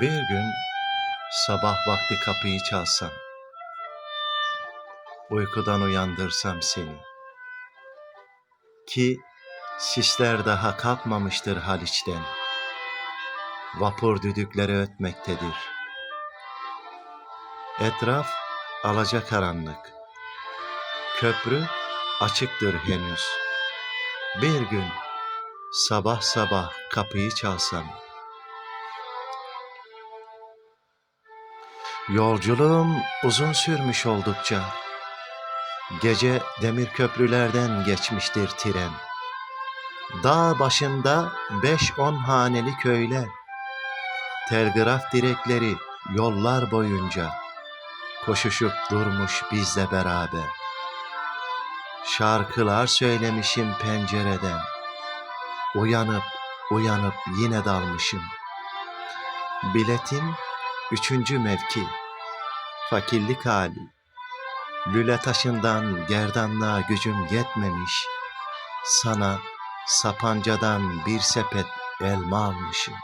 Bir gün sabah vakti kapıyı çalsam, uykudan uyandırsam seni. Ki sisler daha kalkmamıştır Haliç'ten. Vapur düdükleri ötmektedir. Etraf alacakaranlık. Köprü açıktır henüz. Bir gün sabah sabah kapıyı çalsam, Yolculuğum uzun sürmüş oldukça. Gece demir köprülerden geçmiştir tren. Dağ başında beş on haneli köyler. Telgraf direkleri yollar boyunca koşuşup durmuş bizle beraber. Şarkılar söylemişim pencereden. Uyanıp uyanıp yine dalmışım. Biletin Üçüncü mevki, fakirlik hali. Lüle taşından gerdanlığa gücüm yetmemiş, sana sapancadan bir sepet elma almışım.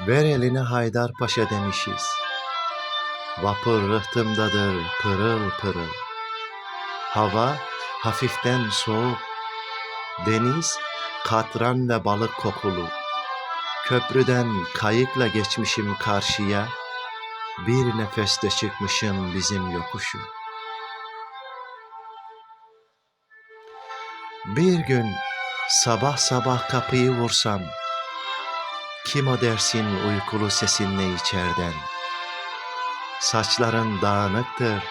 Ver eline Haydarpaşa demişiz. Vapur rıhtımdadır pırıl pırıl. Hava hafiften soğuk. Deniz katran ve balık kokulu. Köprüden kayıkla geçmişim karşıya. Bir nefeste çıkmışım bizim yokuşu. Bir gün sabah sabah kapıyı vursam, kim o dersin uykulu sesinle içerden? Saçların dağınıktır,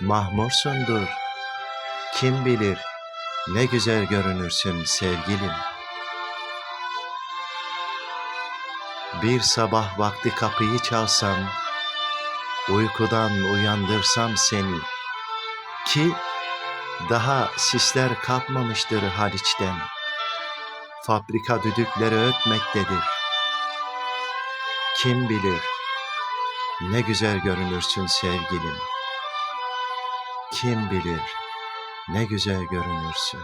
mahmursundur. Kim bilir ne güzel görünürsün sevgilim. Bir sabah vakti kapıyı çalsam, uykudan uyandırsam seni ki daha sisler kalkmamıştır Haliç'ten. Fabrika düdükleri ötmektedir. Kim bilir ne güzel görünürsün sevgilim. Kim bilir ne güzel görünürsün.